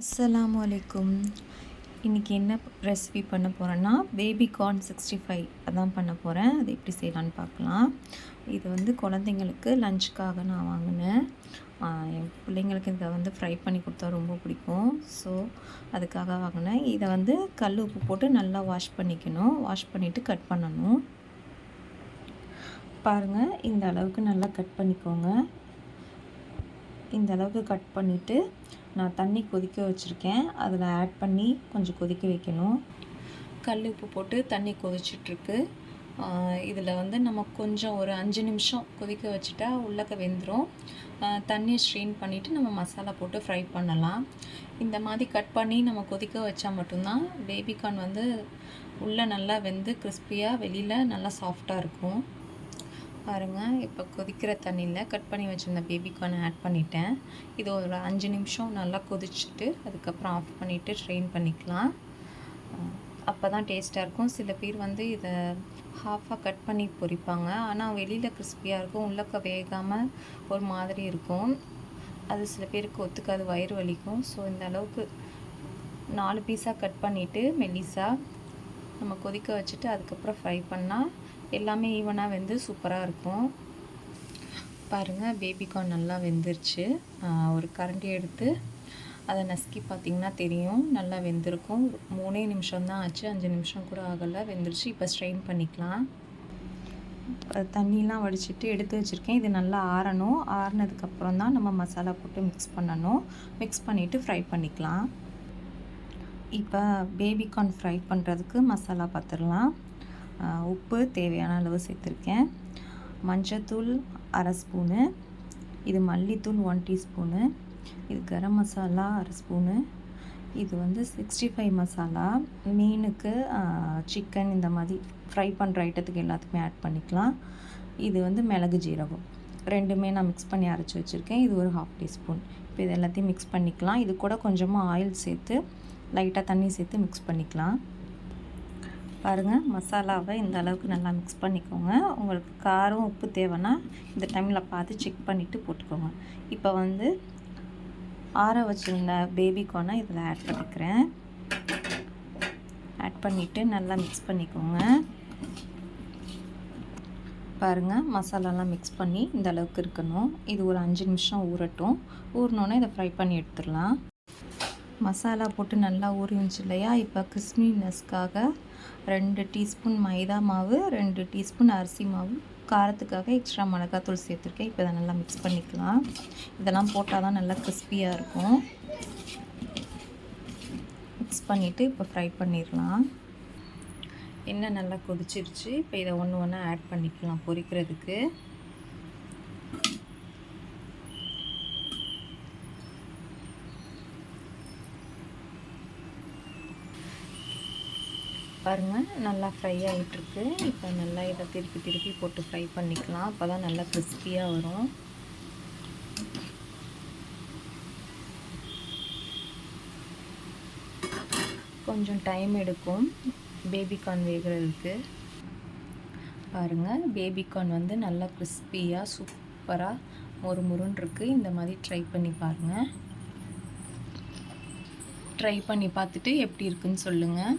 அஸ்ஸலாமு வலைக்கும் இன்றைக்கி என்ன ரெசிபி பண்ண போகிறேன்னா பேபி கார்ன் சிக்ஸ்டி ஃபைவ் அதான் பண்ண போகிறேன் அது எப்படி செய்யலான்னு பார்க்கலாம். இது வந்து குழந்தைங்களுக்கு லஞ்சுக்காக நான் வாங்கினேன். என் பிள்ளைங்களுக்கு இதை வந்து ஃப்ரை பண்ணி கொடுத்தா ரொம்ப பிடிக்கும். ஸோ அதுக்காக வாங்கினேன். இதை வந்து கல் உப்பு போட்டு நல்லா வாஷ் பண்ணிக்கணும். வாஷ் பண்ணிவிட்டு கட் பண்ணணும். பாருங்கள் இந்த அளவுக்கு நல்லா கட் பண்ணிக்கோங்க. இந்த அளவுக்கு கட் பண்ணிவிட்டு நான் தண்ணி கொதிக்க வச்சுருக்கேன். அதில் ஆட் பண்ணி கொஞ்சம் கொதிக்க வைக்கணும். கல் உப்பு போட்டு தண்ணி கொதிச்சிட்ருக்கு. இதில் வந்து நம்ம கொஞ்சம் ஒரு அஞ்சு நிமிஷம் கொதிக்க வச்சுட்டா உள்ளக்க வெந்துடும் தண்ணி ஸ்ட்ரெயின் பண்ணிவிட்டு நம்ம மசாலா போட்டு ஃப்ரை பண்ணலாம். இந்த மாதிரி கட் பண்ணி நம்ம கொதிக்க வச்சா மட்டும்தான் பேபிகார்ன் வந்து உள்ளே நல்லா வெந்து கிறிஸ்பியாக வெளியில் நல்லா சாஃப்டாக இருக்கும். பாருங்கள் இப்போ கொதிக்கிற தண்ணியில் கட் பண்ணி வச்சுருந்த பேபிகார்ன் ஆட் பண்ணிட்டேன். இது ஒரு அஞ்சு நிமிஷம் நல்லா கொதிச்சுட்டு அதுக்கப்புறம் ஆஃப் பண்ணிவிட்டு ஸ்ட்ரெயின் பண்ணிக்கலாம். அப்போ தான் டேஸ்ட்டாக இருக்கும். சில பேர் வந்து இதை ஹாஃபாக கட் பண்ணி பொரிப்பாங்க ஆனால் வெளியில் கிறிஸ்பியாக இருக்கும். உள்ளக்க வேகாமல் ஒரு மாதிரி இருக்கும். அது சில பேருக்கு ஒத்துக்காது வயிறு வலிக்கும். ஸோ இந்த அளவுக்கு நாலு பீஸாக கட் பண்ணிவிட்டு மெல்லிஸாக நம்ம கொதிக்க வச்சுட்டு அதுக்கப்புறம் ஃப்ரை பண்ணால் எல்லாமே ஈவனாக வெந்து சூப்பராக இருக்கும். பாருங்கள் பேபிகார்ன் நல்லா வெந்துருச்சு. ஒரு கரண்டி எடுத்து அதை நசுக்கி பார்த்திங்கன்னா தெரியும். நல்லா வெந்திருக்கும். மூணே நிமிஷம் தான் ஆச்சு. அஞ்சு நிமிஷம் கூட ஆகலை. வெந்துருச்சு. இப்போ ஸ்ட்ரெயின் பண்ணிக்கலாம். தண்ணிலாம் வடிச்சிட்டு எடுத்து வச்சுருக்கேன். இது நல்லா ஆறணும். ஆறுனதுக்கப்புறம் தான் நம்ம மசாலா போட்டு மிக்ஸ் பண்ணணும். மிக்ஸ் பண்ணிவிட்டு ஃப்ரை பண்ணிக்கலாம். இப்போ பேபிகார்ன் ஃப்ரை பண்ணுறதுக்கு மசாலா பார்த்துடலாம் உப்பு தேவையான அளவு சேர்த்துருக்கேன். மஞ்சத்தூள் அரை ஸ்பூனு. இது மல்லித்தூள் ஒன் டீஸ்பூனு இது கரம் மசாலா அரை ஸ்பூனு. இது வந்து சிக்ஸ்டி ஃபைவ் மசாலா. மீனுக்கு சிக்கன் இந்த மாதிரி ஃப்ரை பண்ணுற ஐட்டத்துக்கு எல்லாத்துக்குமே ஆட் பண்ணிக்கலாம். இது வந்து மிளகு ஜீரகம். ரெண்டுமே நான் மிக்ஸ் பண்ணி அரைச்சி வச்சுருக்கேன். இது ஒரு ஹாஃப் டீஸ்பூன் இப்போ இது எல்லாத்தையும் மிக்ஸ் பண்ணிக்கலாம். இது கூட கொஞ்சமாக ஆயில் சேர்த்து லைட்டாக தண்ணி சேர்த்து மிக்ஸ் பண்ணிக்கலாம். பாருங்கள் மசாலாவை இந்த அளவுக்கு நல்லா மிக்ஸ் பண்ணிக்கோங்க. உங்களுக்கு காரம் உப்பு தேவைன்னா இந்த டைமில் பார்த்து செக் பண்ணிவிட்டு போட்டுக்கோங்க. இப்போ வந்து ஆற வச்சுருந்த பேபிகார்னை இதில் ஆட் பண்ணிக்கிறேன். ஆட் பண்ணிவிட்டு நல்லா மிக்ஸ் பண்ணிக்கோங்க. பாருங்கள் மசாலாலாம் மிக்ஸ் பண்ணி இந்த அளவுக்கு இருக்கணும். இது ஒரு அஞ்சு நிமிஷம் ஊறட்டும். ஊறினோன்னே இதை ஃப்ரை பண்ணி எடுத்துடலாம். மசாலா போட்டு நல்லா ஊறிஞ்சு இல்லையா? இப்போ கிறிஸ்மினஸ்க்காக ரெண்டு டீஸ்பூன் மைதா மாவு ரெண்டு டீஸ்பூன் அரிசி மாவு காரத்துக்காக எக்ஸ்ட்ரா மிளகாத்தூள் சேர்த்துருக்கேன். இப்போ இதை நல்லா மிக்ஸ் பண்ணிக்கலாம். இதெல்லாம் போட்டால் தான் நல்லா கிறிஸ்பியாக இருக்கும். மிக்ஸ் பண்ணிவிட்டு இப்போ ஃப்ரை பண்ணிடலாம். எண்ணெய் நல்லா கொதிச்சிருச்சு. இப்போ இதை ஒன்று ஒன்றா ஆட் பண்ணிக்கலாம் பொரிக்கிறதுக்கு. பாருங்கள் நல்லா ஃப்ரை ஆகிட்டுருக்கு இப்போ நல்லா இதை திருப்பி திருப்பி போட்டு ஃப்ரை பண்ணிக்கலாம். அப்போ தான் நல்லா கிறிஸ்பியாக வரும். கொஞ்சம் டைம் எடுக்கும். பேபிகார்ன் வேகிறதுக்கு. பாருங்கள் பேபிகார்ன் வந்து நல்லா கிறிஸ்பியாக சூப்பராக மொறு முருன்னு இருக்குது இந்த மாதிரி ட்ரை பண்ணி பாருங்கள் ட்ரை பண்ணி பார்த்துட்டு எப்படி இருக்குன்னு சொல்லுங்கள்